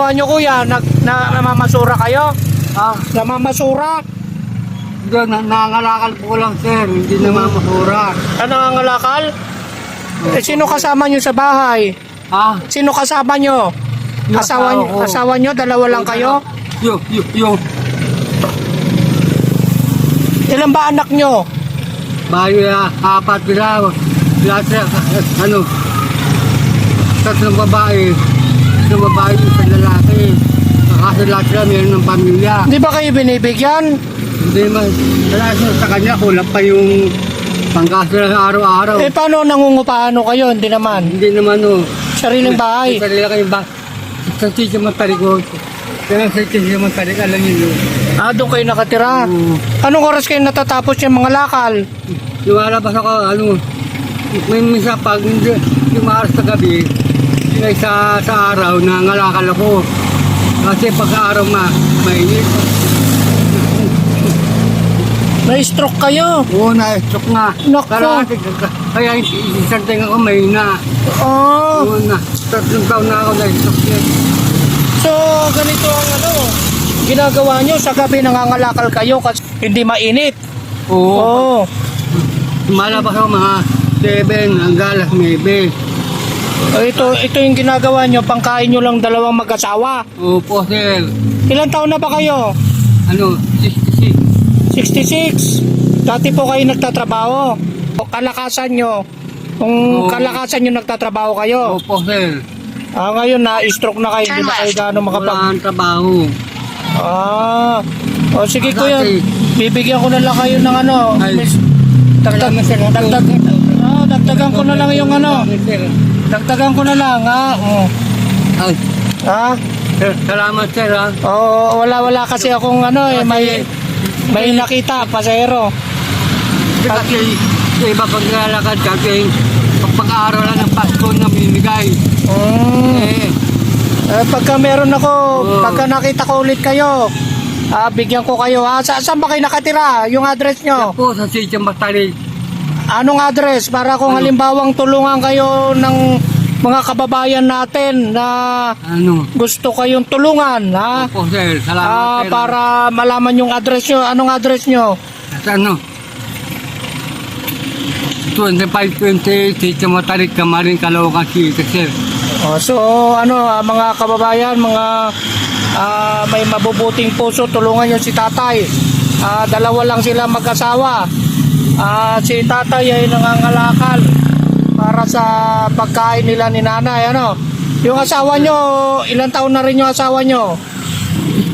ginagawa nyo kuya? Nag, na, namamasura kayo? Ah, Namamasura? na, nangangalakal po lang sir, hindi na mamasura. Ano ang ngalakal? Eh, sino kasama nyo sa bahay? Ah, Sino kasama nyo? Yung Asawa, nyo, asawa nyo? Dalawa lang kayo? yung, yung, yung Ilan ba anak nyo? bayo na apat sila, lahat ano, tatlong babae, tatlong babae, isang lalaki. Kasi lahat sila mayroon ng pamilya. Di ba kayo binibigyan? Hindi man, siya sa kanya, kulang pa yung pangkaso ng araw-araw. Eh paano nangungupano kayo? Hindi naman. Hindi naman, no. Sariling bahay. Sa sarili kayong ba? Sa sityo Montarigos. Kaya sa sityo Montarigos, alam niyo yun. Ah, doon kayo nakatira. Oo. Anong oras kayo natatapos yung mga lakal? Lumalabas ako, ano, may minsan pag hindi, yung maaras sa gabi, ay sa, sa araw, nangalakal ako. Kasi pag araw ma, mainit. Na-stroke kayo. Oo, na-stroke nga. Naku. Kaya, kaya isang tinga ko may na. Oh. Oo na. Tatlong taon na ako na-stroke yan. So, ganito ang ano, ginagawa nyo sa gabi nangangalakal kayo kasi hindi mainit. Oo. Oo. Malabas ako mga 7 hanggang alas 9. Oh, ito, ito yung ginagawa nyo, pangkain nyo lang dalawang mag-asawa. Opo, sir. Ilan taon na ba kayo? Ano, 66. 66. Dati po kayo nagtatrabaho. O kalakasan nyo, kung Oo. kalakasan nyo nagtatrabaho kayo. Opo, sir. Ah, ngayon na stroke na kayo, hindi na kayo gaano makapag... Wala ang trabaho. Ah. O sige Dati. kuya, bibigyan ko na lang kayo ng ano. Ay. Miss, dagdag, Salamat, sir. dagdag, ah, dagdagan ko na lang yung ano. Sir. Dagdagan ko na lang, ha? Oh. Ay, Ha? sir, salamat, sir, ha. Oo, wala wala kasi akong ano eh, may may nakita pasahero. Kasi, sa iba pag lalakad kasi, pag-aaral lang ng Pasko na minigay. Mm. Eh, Eh, pagka meron ako, Oo. pagka nakita ko ulit kayo, ah, bigyan ko kayo ha. Sa, saan ba kayo nakatira? Yung address nyo? yan po sa Sitio Matali. Anong address? Para kung Ano? halimbawang tulungan kayo ng mga kababayan natin na Ano? gusto kayong tulungan, ha? Opo, sir. Salamat, Ah, sir. para malaman yung address nyo. Anong address nyo? Sa ano? 2520 Sitio Matali, Kamarin, Caloocan City, sir. Oh, so ano ah, mga kababayan, mga ah, may mabubuting puso, tulungan niyo si tatay. Ah, dalawa lang sila mag-asawa. Ah, si tatay ay nangangalakal para sa pagkain nila ni nanay. Ano? Yung asawa nyo, ilang taon na rin yung asawa nyo?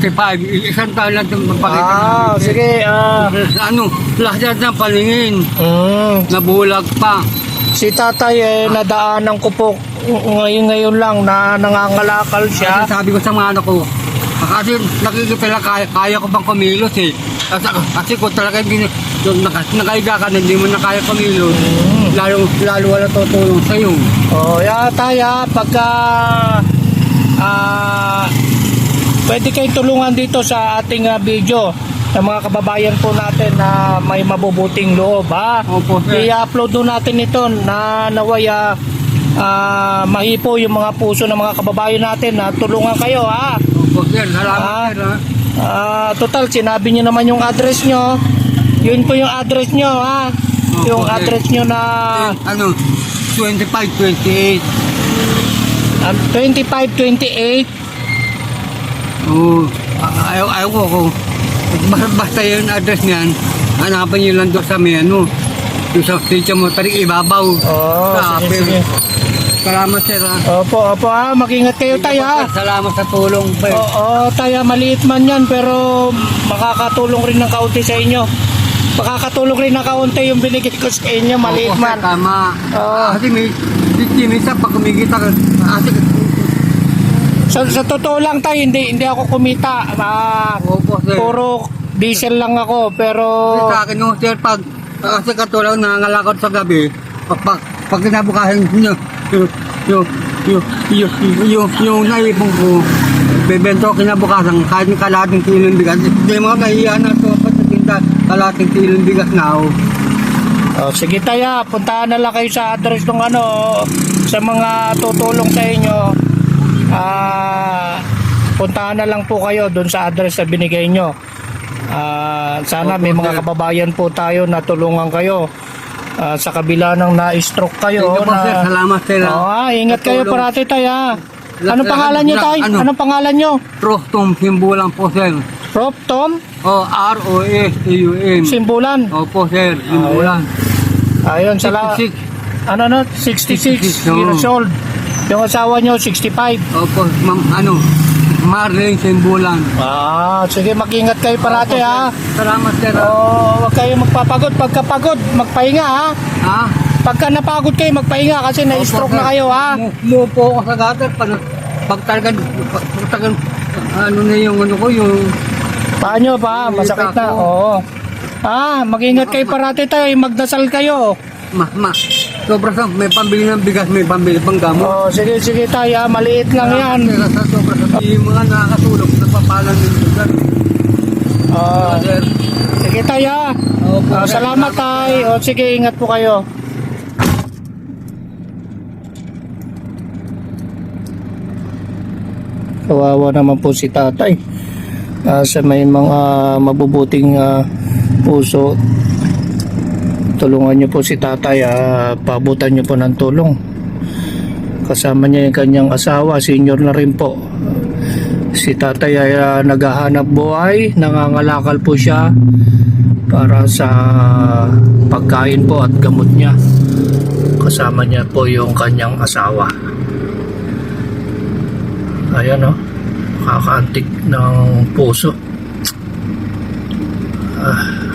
55, isang taon lang itong magpakita. Ah, sir. sige. Ah, Ano, lahat ng palingin, mm, nabulag pa. si tatay eh, nadaanan ko po ngayon ngayon lang na nangangalakal siya. Kasi sabi ko sa mga anak ko, kasi nakikita lang kaya, kaya ko bang kumilos eh. Kasi, kasi kung talaga yung naka, nakaiga ka na hindi mo na kaya kumilos, lalo, lalo wala tutulong sa'yo. Oh, ya taya pagka ah pwede kayong tulungan dito sa ating ah, video ng mga kababayan po natin na may mabubuting loob ha. Opo, sir. I-upload do natin ito na nawaya ah mahipo yung mga puso ng mga kababayan natin na tulungan kayo ha. Opo, sir. Salamat, Ah. sir. Ha? Ah, total sinabi niyo naman yung address nyo. Yun po yung address nyo ha. Opo, Yung address nyo na ano, 25, 28. ah, 2528 Oo. a- ayaw, ayaw ko ko. Basta, yung address niyan, hanapan nyo lang doon sa may ano, yung sa sitio mo, tarik ibabaw. Oh, Sa sige, sige. Salamat, sir. Ha? Opo, opo ha. Mag-ingat kayo tayo ha. Salamat sa tulong. pa. Oo, tayo maliit man yan pero makakatulong rin ng kaunti sa inyo. Makakatulong rin ng kaunti yung binigay ko sa inyo, maliit sir, man. Tama. Oo. Kasi may, minsan pag kumikita ka, kasi, Sa, sa totoo lang tayo, hindi, hindi ako kumita. Ah, opo, sir. puro diesel lang ako pero Kasi sa akin yung sir, pag, kasi katulad nangangalakot sa gabi, pag, pag, pag kinabukasan nyo, yung, yung, yung, yung, yung, yung, naipong ko, bebento ko kinabukasan, kahit yung kalating kilong bigas, hindi mga kahiya na ito, pagkatinda, kalating kilong bigas na ako. Oh, sige tayo, puntahan na lang kayo sa address ng ano, sa mga tutulong sa inyo. Ah, puntahan na lang po kayo doon sa address na binigay nyo. Ah, sana may mga kababayan po tayo na tulungan kayo Ah, sa kabila ng na-stroke kayo. Thank you po, na, sir. Salamat, sir. Oo, ah, ingat kayo Tulong. parati tayo. Lak- Anong pangalan nyo lak- tay? ano? Anong pangalan nyo? Prostom simbulan po, sir. Prof Tom? O, R-O-S-T-U-M. Simbulan. Opo, sir. Simbulan. Ayun, sala, 66. ano no, 66 66, oo. years old. Yung asawa nyo, 65. Opo, ma'am, ano, Marlene Simbulan. Ah, sige, mag-ingat kayo parati Opo, ha. Salamat, sir. Oh, wag kayo magpapagod. Pagkapagod, magpahinga ha. Ha? Pagka napagod kayo, magpahinga kasi na-stroke na kayo ha. Mu- Mupo ako sa gutter. Pag, pag talaga, pag, pag ano na yung ano ko, yung, Paano ba? Masakit na. Oo. Ah, mag-ingat kayo parati tayo. Magdasal kayo. ma, ma, sobra sa, may pambili ng bigas, may pambili pang gamot. Oh, sige, sige tayo. ha. Maliit lang yan. Sir, sa sobra sa, yung mga nakakatulog, napapalan ng lugar. Oh, Sir. sige tayo. ha. Opo, Oh, sir. salamat tayo. Oh, sige, ingat po kayo. Kawawa naman po si tatay. Ah, sa may mga mabubuting ah, puso, tulungan niyo po si tatay. ah, paabutan niyo po ng tulong. Kasama niya yung kanyang asawa, senior na rin po. Si tatay ay ah, naghahanap buhay, nangangalakal po siya para sa pagkain po at gamot niya. Kasama niya po yung kanyang asawa. Ayan o, kakaantik ng puso. Ah.